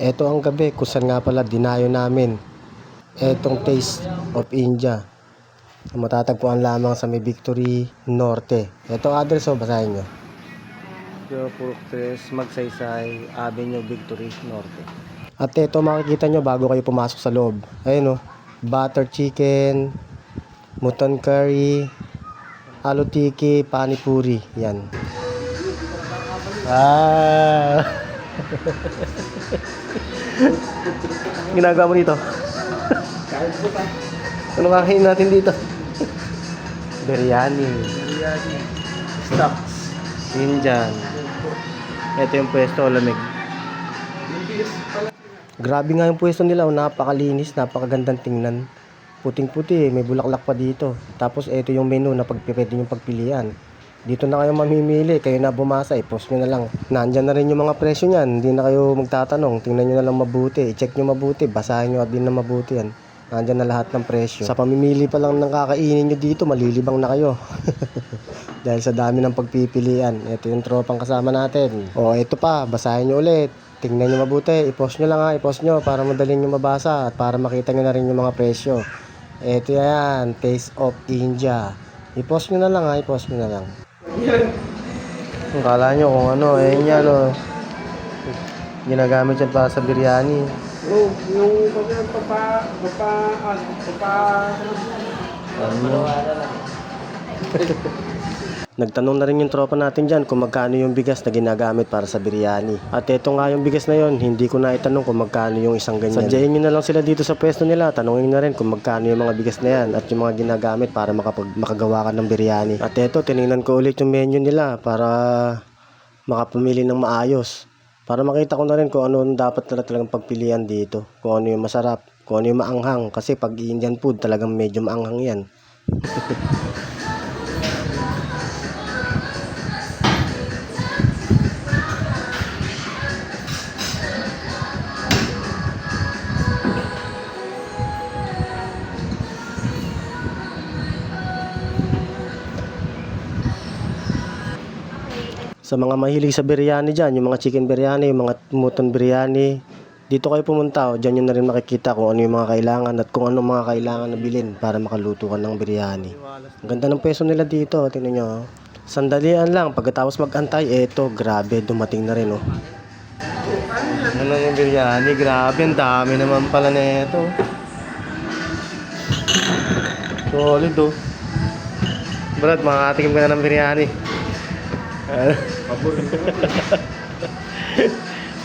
Eto ang gabi kung saan nga pala dinayo namin. Etong Taste of India. Matatagpuan lamang sa may Victory Norte. Ito address o basahin nyo. Yo, Purok 3, Magsaysay, Avenue, Victory Norte. At ito makikita nyo bago kayo pumasok sa loob. Ayun o, butter chicken, mutton curry, aloo tiki, pani puri. Yan. Ah! Ginagawa mo dito? ano kakain natin dito? Biryani. Biryani. Stocks. Indian. Ito yung pwesto, lamig. Grabe nga yung pwesto nila, oh, napakalinis, napakagandang tingnan. Puting-puti, may bulaklak pa dito. Tapos ito yung menu na pag pwede yung pagpilian. Dito na kayo mamimili, kayo na bumasa, i-post nyo na lang. Nandyan na rin yung mga presyo niyan, hindi na kayo magtatanong, tingnan nyo na lang mabuti, i-check nyo mabuti, basahin nyo din na mabuti yan. Nandyan na lahat ng presyo. Sa pamimili pa lang ng kakainin nyo dito, malilibang na kayo. Dahil sa dami ng pagpipilian. Ito yung tropang kasama natin. O, ito pa, basahin nyo ulit. Tingnan nyo mabuti, i-post nyo lang ha, i-post nyo para madali nyo mabasa at para makita nyo na rin yung mga presyo. Ito yan, Taste of India. I-post nyo na lang ha, i-post nyo na lang. Yan. Kung kala nyo kung ano, eh yan o. Ginagamit yan para sa biryani. Oh, yung pag papa, papa, ano, papa, Ano? Nagtanong na rin yung tropa natin dyan kung magkano yung bigas na ginagamit para sa biryani. At ito nga yung bigas na yon, hindi ko na itanong kung magkano yung isang ganyan. Sadyain nyo na lang sila dito sa pwesto nila, tanongin na rin kung magkano yung mga bigas na yan at yung mga ginagamit para makapag, makagawa ka ng biryani. At ito, tinignan ko ulit yung menu nila para makapamili ng maayos. Para makita ko na rin kung ano dapat na talagang pagpilian dito. Kung ano yung masarap, kung ano yung maanghang. Kasi pag Indian food, talagang medyo maanghang yan. Sa mga mahilig sa biryani dyan, yung mga chicken biryani, yung mga mutton biryani, dito kayo pumunta, o dyan nyo na rin makikita kung ano yung mga kailangan at kung ano mga kailangan na bilhin para makaluto ka ng biryani. Ang ganda ng peso nila dito, tingnan nyo. oh. Sandalian lang, pagkatapos magantay, eto, grabe, dumating na rin oh. Ano yung biryani, grabe, ang dami naman pala na ito. Solid oh. Brad, makakatikim ka na ng biryani.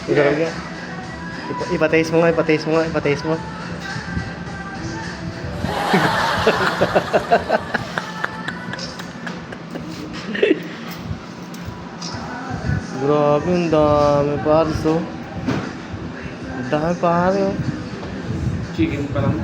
Masarap nga. Ipa ipataste mo nga, ipataste mo nga, ipataste mo. Grabe, ang dami pares oh. Ang dami pare oh. Chicken pa lang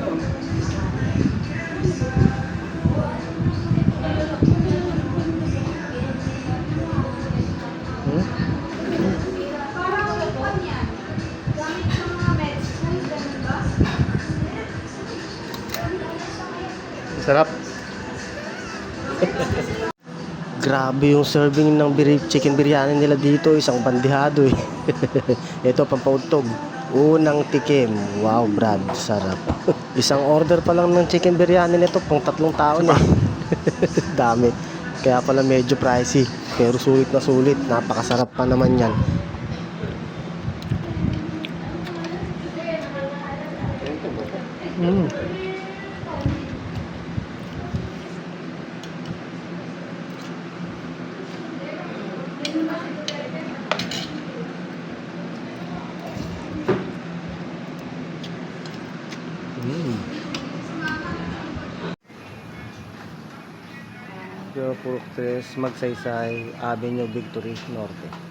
Sarap. Grabe yung serving ng biri- chicken biryani nila dito, isang bandihado eh. Ito pampautog. Unang tikim. Wow, Brad, sarap. isang order pa lang ng chicken biryani nito, pang tatlong tao na. Dami. Kaya pala medyo pricey. Pero sulit na sulit. Napakasarap pa naman yan. Mm. Purok 3, Magsaysay, Avenue, Victory, Norte.